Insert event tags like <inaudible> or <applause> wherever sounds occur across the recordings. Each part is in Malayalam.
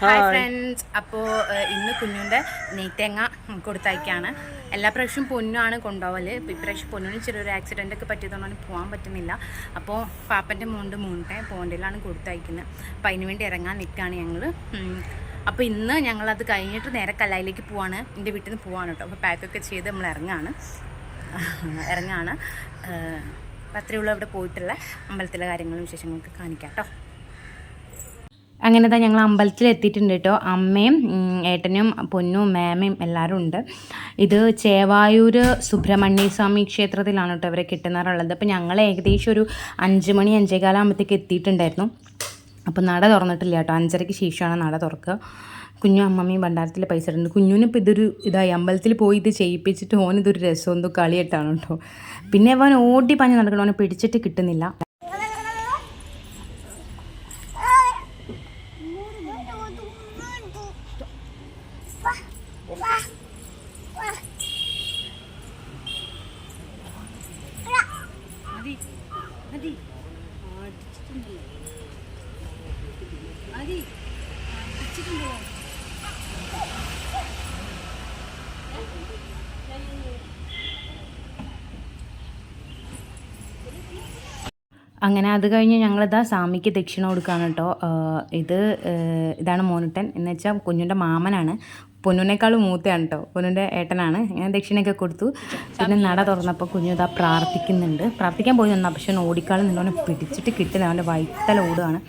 ഹായ് ഫ്രണ്ട്സ് അപ്പോൾ ഇന്ന് കുഞ്ഞുന്റെ നെയ്ത്തേങ്ങ കൊടുത്തയക്കാണ്. എല്ലാ പ്രാവശ്യവും പൊന്നാണ് കൊണ്ടുപോകൽ ഇപ്പോൾ ഇപ്രാവശ്യം പൊന്നിന് ചെറിയൊരു ആക്സിഡന്റ് ഒക്കെ പറ്റിയതുകൊണ്ടാണ് പോകാൻ പറ്റുന്നില്ല. അപ്പോൾ പാപ്പന്റെ മോണ്ട് മൂണ്ടെ പോണ്ടിലാണ് കൊടുത്തയക്കുന്നത് അപ്പോൾ അതിന് വേണ്ടി ഇറങ്ങാൻ നിൽക്കുകയാണ് ഞങ്ങൾ അപ്പോൾ ഇന്ന് ഞങ്ങളത് കഴിഞ്ഞിട്ട് നേരെ കലായിലേക്ക് പോവാണ്. എന്റെ വീട്ടിൽ നിന്ന് പോവാണ് കേട്ടോ അപ്പോൾ പാക്കൊക്കെ ചെയ്ത് നമ്മൾ ഇറങ്ങാണ്. <laughs> ഇറങ്ങാണ്. അപ്പോൾ അത്രയുള്ള അവിടെ പോയിട്ടുള്ള അമ്പലത്തിലെ കാര്യങ്ങളും വിശേഷങ്ങളൊക്കെ കാണിക്കാം കേട്ടോ അങ്ങനെ തന്നെ ഞങ്ങൾ അമ്പലത്തിൽ എത്തിയിട്ടുണ്ട് കേട്ടോ. അമ്മയും ഏട്ടനും പൊന്നും മാമയും എല്ലാവരും ഉണ്ട്. ഇത് ചേവായൂർ സുബ്രഹ്മണ്യ സ്വാമി ക്ഷേത്രത്തിലാണ് കേട്ടോ ഇവരെ കിട്ടുന്നവരുള്ളത്. അപ്പോൾ ഞങ്ങൾ ഏകദേശം ഒരു അഞ്ച് മണി അഞ്ചേകാലാകുമ്പോഴത്തേക്ക് എത്തിയിട്ടുണ്ടായിരുന്നു. അപ്പോൾ നട തുറന്നിട്ടില്ല കേട്ടോ. അഞ്ചരയ്ക്ക് ശേഷമാണ് നട തുറക്കുക. കുഞ്ഞു അമ്മമ്മയും ഭണ്ഡാരത്തിൽ പൈസ ഇടുന്നുണ്ട്. കുഞ്ഞുനിപ്പോൾ ഇതൊരു ഇതായി. അമ്പലത്തിൽ പോയി ഇത് ചെയ്യിപ്പിച്ചിട്ട് ഓൻ ഇതൊരു രസം എന്തോ കളിയിട്ടാണ് കേട്ടോ. പിന്നെ അവൻ ഓടി പഞ്ഞ് നടക്കണം അവനെ പിടിച്ചിട്ട് കിട്ടുന്നില്ല. അങ്ങനെ അത് കഴിഞ്ഞ് ഞങ്ങളിതാ സ്വാമിക്ക് ദക്ഷിണ കൊടുക്കുകയാണ് കേട്ടോ. ഇത് ഇതാണ് മോനുട്ടൻ. എന്ന് വെച്ചാൽ കുഞ്ഞിന്റെ മാമനാണ്. പൊന്നുനേക്കാളും മൂത്തയാണ് കേട്ടോ പൊന്നുന്റെ ഏട്ടനാണ്. ഞാൻ ദക്ഷിണയൊക്കെ കൊടുത്തു. പിന്നെ നട തുറന്നപ്പോൾ കുഞ്ഞു ഇതാ പ്രാർത്ഥിക്കുന്നുണ്ട്. പ്രാർത്ഥിക്കാൻ പോയി നിന്നാൽ പക്ഷെ ഓടിക്കാളും നിന്നോനെ പിടിച്ചിട്ട് കിട്ടില്ല. അവന്റെ വൈത്തല ഓടുകയാണ്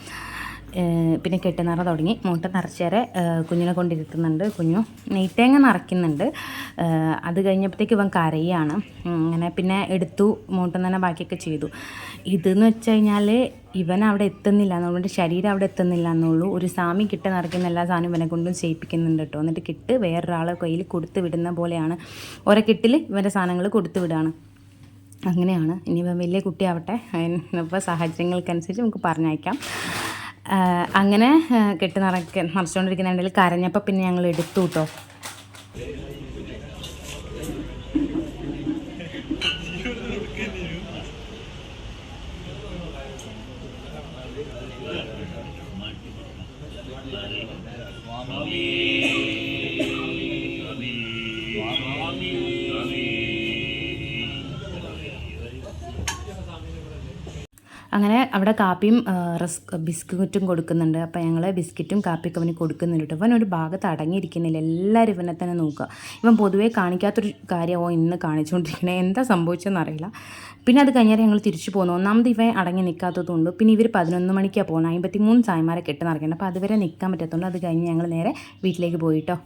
പിന്നെ കെട്ടുനിറ തുടങ്ങി. മുട്ട നിറച്ചേരെ കുഞ്ഞിനെ കൊണ്ടിരുത്തുന്നുണ്ട്. കുഞ്ഞു നെയ്ത്തേങ്ങ നിറയ്ക്കുന്നുണ്ട്. അത് കഴിഞ്ഞപ്പോഴത്തേക്ക് ഇവൻ കരയാണ്. അങ്ങനെ പിന്നെ എടുത്തു മൂട്ടം തന്നെ ബാക്കിയൊക്കെ ചെയ്തു. ഇതെന്ന് വെച്ച് കഴിഞ്ഞാൽ ഇവൻ അവിടെ എത്തുന്നില്ല. എന്നുള്ളൂ ശരീരം അവിടെ എത്തുന്നില്ല എന്നുള്ളൂ. ഒരു സാമി കിട്ട് നിറയ്ക്കുന്ന എല്ലാ സാധനവും ഇവനെ കൊണ്ടും ചെയ്യിപ്പിക്കുന്നുണ്ട് കേട്ടോ. എന്നിട്ട് കിട്ട് വേറൊരാളെ കയ്യിൽ കൊടുത്ത് വിടുന്ന പോലെയാണ്. ഓരോ കിട്ടിൽ ഇവന്റെ സാധനങ്ങൾ കൊടുത്ത് വിടുകയാണ് അങ്ങനെയാണ്. ഇനി ഇവൻ വലിയ കുട്ടിയാവട്ടെ. അപ്പോൾ സാഹചര്യങ്ങൾക്കനുസരിച്ച് നമുക്ക് പറഞ്ഞയക്കാം. അങ്ങനെ കെട്ടി കെട്ട് നിറയ്ക്ക നിറച്ചുകൊണ്ടിരിക്കുന്നുണ്ടെങ്കിൽ കരഞ്ഞപ്പോൾ പിന്നെ ഞങ്ങൾ എടുത്തു കേട്ടോ അങ്ങനെ അവിടെ കാപ്പിയും റസ്ക് ബിസ്ക്കറ്റും കൊടുക്കുന്നുണ്ട്. അപ്പോൾ ഞങ്ങൾ ബിസ്ക്കറ്റും കാപ്പിയൊക്കെ അവന് കൊടുക്കുന്നുണ്ട് കേട്ടോ. അവൻ ഒരു ഭാഗത്ത് അടങ്ങിയിരിക്കുന്നില്ല. എല്ലാവരും ഇവനെ തന്നെ നോക്കുക. ഇവൻ പൊതുവേ കാണിക്കാത്തൊരു കാര്യമോ ഇന്ന് കാണിച്ചുകൊണ്ടിരിക്കണേ എന്താ സംഭവിച്ചതെന്ന് അറിയില്ല. പിന്നെ അത് കഴിഞ്ഞാൽ ഞങ്ങൾ തിരിച്ചു പോകുന്നു ഒന്നാമത് ഇവൻ അടങ്ങി നിൽക്കാത്തതുകൊണ്ട് പിന്നെ ഇവർ പതിനൊന്ന് മണിക്കാണ് പോകുന്നത് അമ്പത്തി മൂന്ന് ചായമാരെ കെട്ടി നിറയ്ക്കണം അപ്പോൾ അതുവരെ നിൽക്കാൻ പറ്റാത്തതുകൊണ്ട് അത് കഴിഞ്ഞ് ഞങ്ങൾ നേരെ വീട്ടിലേക്ക് പോയിട്ടോ